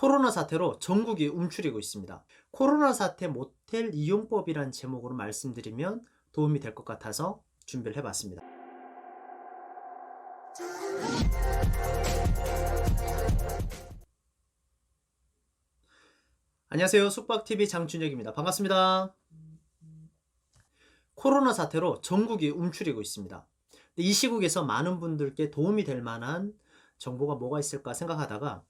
코로나 사태로 전국이 움츠리고 있습니다. 코로나 사태 모텔 이용법이란 제목으로 말씀드리면 도움이 될 것 같아서 준비를 해봤습니다. 안녕하세요. 숙박TV 장준혁입니다. 반갑습니다. 코로나 사태로 전국이 움츠리고 있습니다. 이 시국에서 많은 분들께 도움이 될 만한 정보가 뭐가 있을까 생각하다가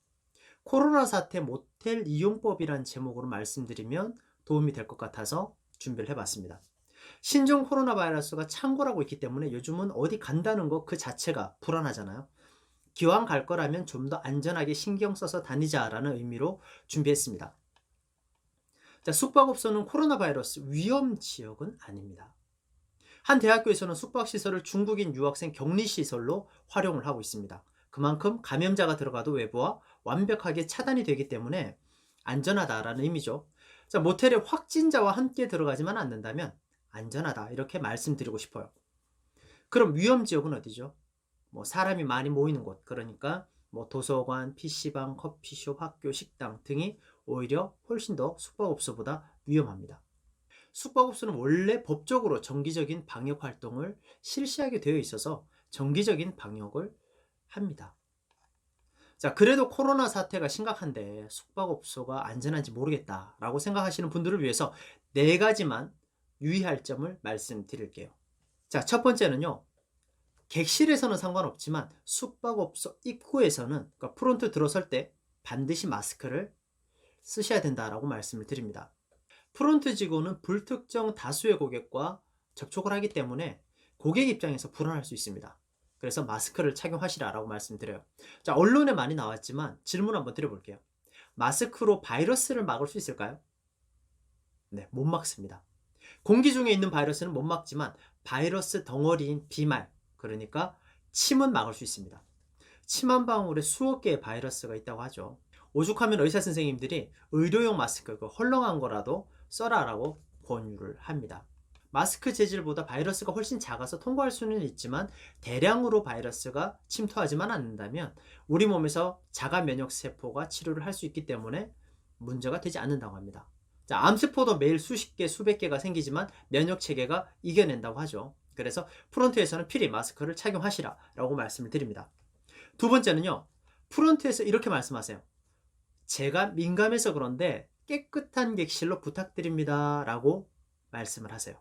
코로나 사태 모텔 이용법이란 제목으로 말씀드리면 도움이 될 것 같아서 준비를 해봤습니다. 신종 코로나 바이러스가 창궐하고 있기 때문에 요즘은 어디 간다는 것 그 자체가 불안하잖아요. 기왕 갈 거라면 좀 더 안전하게 신경 써서 다니자라는 의미로 준비했습니다. 자, 숙박업소는 코로나 바이러스 위험 지역은 아닙니다. 한 대학교에서는 숙박시설을 중국인 유학생 격리시설로 활용을 하고 있습니다. 그만큼 감염자가 들어가도 외부와 완벽하게 차단이 되기 때문에 안전하다라는 의미죠. 자, 모텔에 확진자와 함께 들어가지만 않는다면 안전하다 이렇게 말씀드리고 싶어요. 그럼 위험 지역은 어디죠? 뭐 사람이 많이 모이는 곳 그러니까 뭐 도서관, PC방, 커피숍, 학교, 식당 등이 오히려 훨씬 더 숙박업소보다 위험합니다. 숙박업소는 원래 법적으로 정기적인 방역 활동을 실시하게 되어 있어서 정기적인 방역을 합니다. 자, 그래도 코로나 사태가 심각한데 숙박업소가 안전한지 모르겠다라고 생각하시는 분들을 위해서 네 가지만 유의할 점을 말씀드릴게요. 자, 첫 번째는요. 객실에서는 상관없지만 숙박업소 입구에서는 그러니까 프론트 들어설 때 반드시 마스크를 쓰셔야 된다라고 말씀을 드립니다. 프론트 직원은 불특정 다수의 고객과 접촉을 하기 때문에 고객 입장에서 불안할 수 있습니다. 그래서 마스크를 착용하시라라고 말씀드려요. 자, 언론에 많이 나왔지만 질문 한번 드려볼게요. 마스크로 바이러스를 막을 수 있을까요? 네, 못 막습니다. 공기 중에 있는 바이러스는 못 막지만 바이러스 덩어리인 비말, 그러니까 침은 막을 수 있습니다. 침 한 방울에 수억 개의 바이러스가 있다고 하죠. 오죽하면 의사 선생님들이 의료용 마스크, 그 헐렁한 거라도 써라라고 권유를 합니다. 마스크 재질보다 바이러스가 훨씬 작아서 통과할 수는 있지만 대량으로 바이러스가 침투하지만 않는다면 우리 몸에서 자가 면역 세포가 치료를 할 수 있기 때문에 문제가 되지 않는다고 합니다. 자, 암세포도 매일 수십 개, 수백 개가 생기지만 면역 체계가 이겨낸다고 하죠. 그래서 프론트에서는 필히 마스크를 착용하시라라고 말씀을 드립니다. 두 번째는요. 프론트에서 이렇게 말씀하세요. 제가 민감해서 그런데 깨끗한 객실로 부탁드립니다. 라고 말씀을 하세요.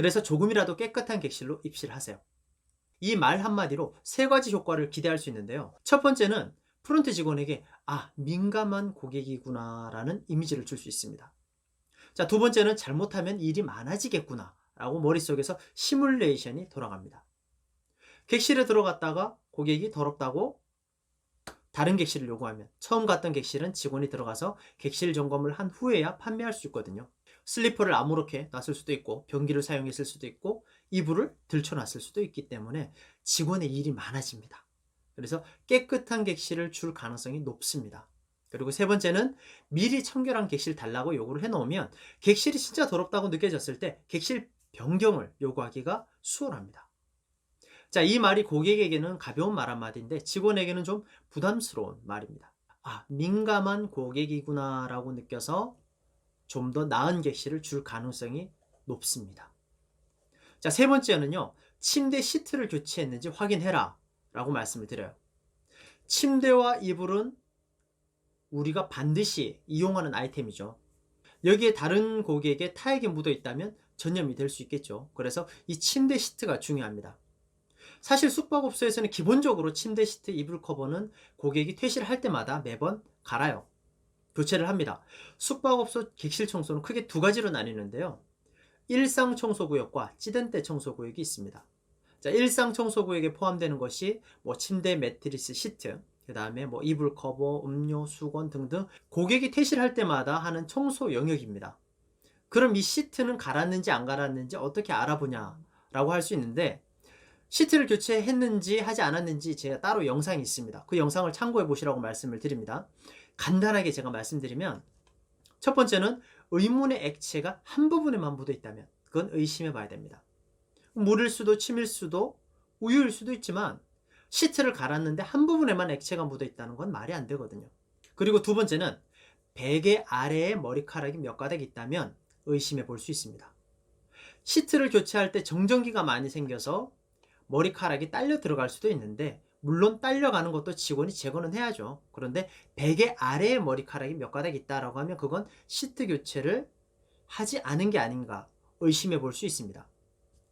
그래서 조금이라도 깨끗한 객실로 입실을 하세요. 이 말 한마디로 세 가지 효과를 기대할 수 있는데요. 첫 번째는 프론트 직원에게 아, 민감한 고객이구나 라는 이미지를 줄 수 있습니다. 자, 두 번째는 잘못하면 일이 많아지겠구나 라고 머릿속에서 시뮬레이션이 돌아갑니다. 객실에 들어갔다가 고객이 더럽다고 다른 객실을 요구하면 처음 갔던 객실은 직원이 들어가서 객실 점검을 한 후에야 판매할 수 있거든요. 슬리퍼를 아무렇게 놨을 수도 있고 변기를 사용했을 수도 있고 이불을 들쳐놨을 수도 있기 때문에 직원의 일이 많아집니다. 그래서 깨끗한 객실을 줄 가능성이 높습니다. 그리고 세 번째는 미리 청결한 객실 달라고 요구를 해놓으면 객실이 진짜 더럽다고 느껴졌을 때 객실 변경을 요구하기가 수월합니다. 자, 이 말이 고객에게는 가벼운 말 한마디인데 직원에게는 좀 부담스러운 말입니다. 아, 민감한 고객이구나라고 느껴서 좀 더 나은 객실을 줄 가능성이 높습니다. 자, 세 번째는요. 침대 시트를 교체했는지 확인해라 라고 말씀을 드려요. 침대와 이불은 우리가 반드시 이용하는 아이템이죠. 여기에 다른 고객의 타액이 묻어 있다면 전염이 될 수 있겠죠. 그래서 이 침대 시트가 중요합니다. 사실 숙박업소에서는 기본적으로 침대 시트 이불 커버는 고객이 퇴실을 할 때마다 매번 갈아요. 교체를 합니다. 숙박업소 객실 청소는 크게 두 가지로 나뉘는데요. 일상 청소구역과 찌든때 청소구역이 있습니다. 자, 일상 청소구역에 포함되는 것이 뭐 침대 매트리스 시트, 그 다음에 뭐 이불 커버, 음료, 수건 등등 고객이 퇴실할 때마다 하는 청소 영역입니다. 그럼 이 시트는 갈았는지 안 갈았는지 어떻게 알아보냐라고 할 수 있는데 시트를 교체했는지 하지 않았는지 제가 따로 영상이 있습니다. 그 영상을 참고해 보시라고 말씀을 드립니다. 간단하게 제가 말씀드리면 첫 번째는 의문의 액체가 한 부분에만 묻어 있다면 그건 의심해 봐야 됩니다. 물일 수도 침일 수도 우유일 수도 있지만 시트를 갈았는데 한 부분에만 액체가 묻어 있다는 건 말이 안 되거든요. 그리고 두 번째는 베개 아래에 머리카락이 몇 가닥 있다면 의심해 볼 수 있습니다. 시트를 교체할 때 정전기가 많이 생겨서 머리카락이 딸려 들어갈 수도 있는데 물론 딸려가는 것도 직원이 제거는 해야죠. 그런데 베개 아래에 머리카락이 몇 가닥 있다라고 하면 그건 시트 교체를 하지 않은 게 아닌가 의심해 볼 수 있습니다.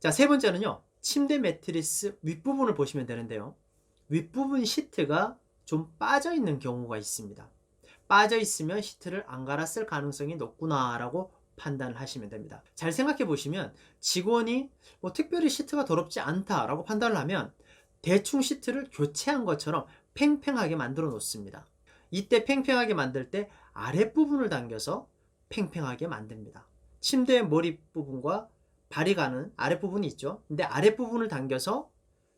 자, 세 번째는요. 침대 매트리스 윗부분을 보시면 되는데요. 윗부분 시트가 좀 빠져 있는 경우가 있습니다. 빠져 있으면 시트를 안 갈았을 가능성이 높구나라고 판단을 하시면 됩니다. 잘 생각해 보시면 직원이 뭐 특별히 시트가 더럽지 않다라고 판단을 하면 대충 시트를 교체한 것처럼 팽팽하게 만들어 놓습니다. 이때 팽팽하게 만들 때 아랫부분을 당겨서 팽팽하게 만듭니다. 침대 머리 부분과 발이 가는 아랫부분이 있죠. 근데 아랫부분을 당겨서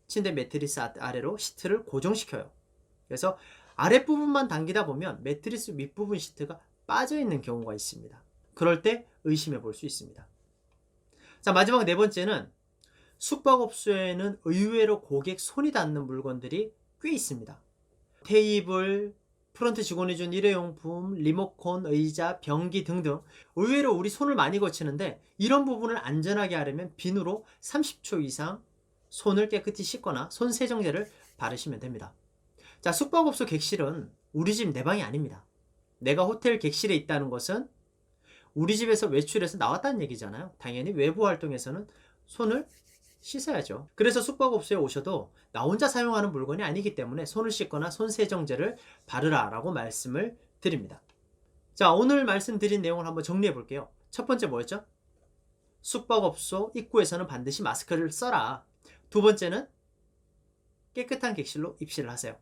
침대 매트리스 아- 아래로 시트를 고정시켜요. 그래서 아랫부분만 당기다 보면 매트리스 윗부분 시트가 빠져 있는 경우가 있습니다. 그럴 때 의심해 볼 수 있습니다. 자, 마지막 네 번째는 숙박업소에는 의외로 고객 손이 닿는 물건들이 꽤 있습니다. 테이블, 프런트 직원이 준 일회용품, 리모컨, 의자, 변기 등등 의외로 우리 손을 많이 거치는데 이런 부분을 안전하게 하려면 비누로 30초 이상 손을 깨끗이 씻거나 손 세정제를 바르시면 됩니다. 자, 숙박업소 객실은 우리 집 내 방이 아닙니다. 내가 호텔 객실에 있다는 것은 우리 집에서 외출해서 나왔다는 얘기잖아요. 당연히 외부 활동에서는 손을 씻어야죠. 그래서 숙박업소에 오셔도 나 혼자 사용하는 물건이 아니기 때문에 손을 씻거나 손 세정제를 바르라 라고 말씀을 드립니다. 자, 오늘 말씀드린 내용을 한번 정리해 볼게요. 첫 번째 뭐였죠? 숙박업소 입구에서는 반드시 마스크를 써라. 두 번째는 깨끗한 객실로 입실을 하세요.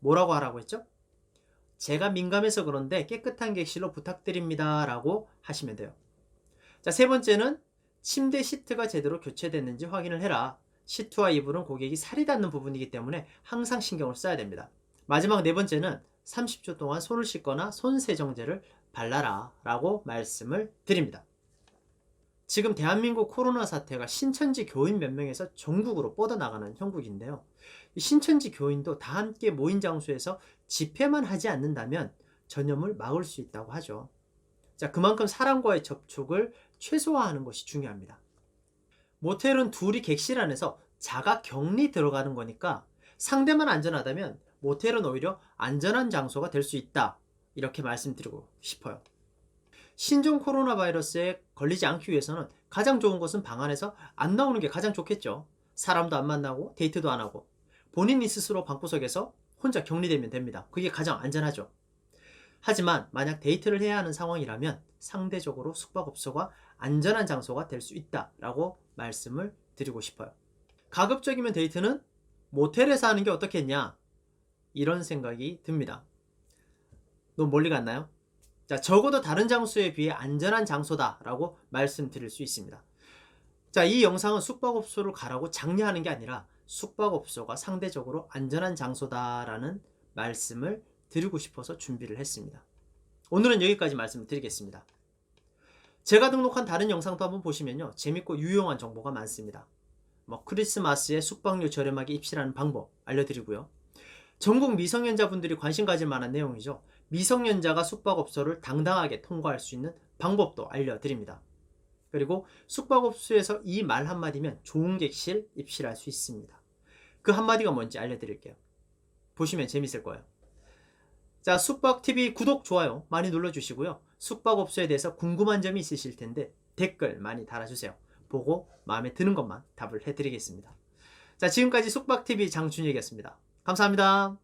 뭐라고 하라고 했죠? 제가 민감해서 그런데 깨끗한 객실로 부탁드립니다. 라고 하시면 돼요. 자, 세 번째는 침대 시트가 제대로 교체됐는지 확인을 해라. 시트와 이불은 고객이 살이 닿는 부분이기 때문에 항상 신경을 써야 됩니다. 마지막 네 번째는 30초 동안 손을 씻거나 손 세정제를 발라라. 라고 말씀을 드립니다. 지금 대한민국 코로나 사태가 신천지 교인 몇 명에서 전국으로 뻗어나가는 형국인데요. 이 신천지 교인도 다 함께 모인 장소에서 집회만 하지 않는다면 전염을 막을 수 있다고 하죠. 자, 그만큼 사람과의 접촉을 최소화하는 것이 중요합니다. 모텔은 둘이 객실 안에서 자가 격리 들어가는 거니까 상대만 안전하다면 모텔은 오히려 안전한 장소가 될 수 있다. 이렇게 말씀드리고 싶어요. 신종 코로나 바이러스에 걸리지 않기 위해서는 가장 좋은 것은 방 안에서 안 나오는 게 가장 좋겠죠. 사람도 안 만나고 데이트도 안 하고 본인이 스스로 방구석에서 혼자 격리되면 됩니다. 그게 가장 안전하죠. 하지만 만약 데이트를 해야 하는 상황이라면 상대적으로 숙박업소가 안전한 장소가 될 수 있다라고 말씀을 드리고 싶어요. 가급적이면 데이트는 모텔에서 하는 게 어떻겠냐 이런 생각이 듭니다. 너무 멀리 갔나요? 자, 적어도 다른 장소에 비해 안전한 장소다라고 말씀드릴 수 있습니다. 자, 이 영상은 숙박업소를 가라고 장려하는 게 아니라 숙박업소가 상대적으로 안전한 장소다라는 말씀을 드리고 싶어서 준비를 했습니다. 오늘은 여기까지 말씀을 드리겠습니다. 제가 등록한 다른 영상도 한번 보시면요. 재밌고 유용한 정보가 많습니다. 뭐 크리스마스에 숙박료 저렴하게 입실하는 방법 알려드리고요. 전국 미성년자분들이 관심 가질 만한 내용이죠. 미성년자가 숙박업소를 당당하게 통과할 수 있는 방법도 알려드립니다. 그리고 숙박업소에서 이 말 한마디면 좋은 객실 입실할 수 있습니다. 그 한마디가 뭔지 알려드릴게요. 보시면 재밌을 거예요. 자, 숙박TV 구독, 좋아요 많이 눌러주시고요. 숙박업소에 대해서 궁금한 점이 있으실 텐데 댓글 많이 달아주세요. 보고 마음에 드는 것만 답을 해드리겠습니다. 자, 지금까지 숙박TV 장준혁이었습니다. 감사합니다.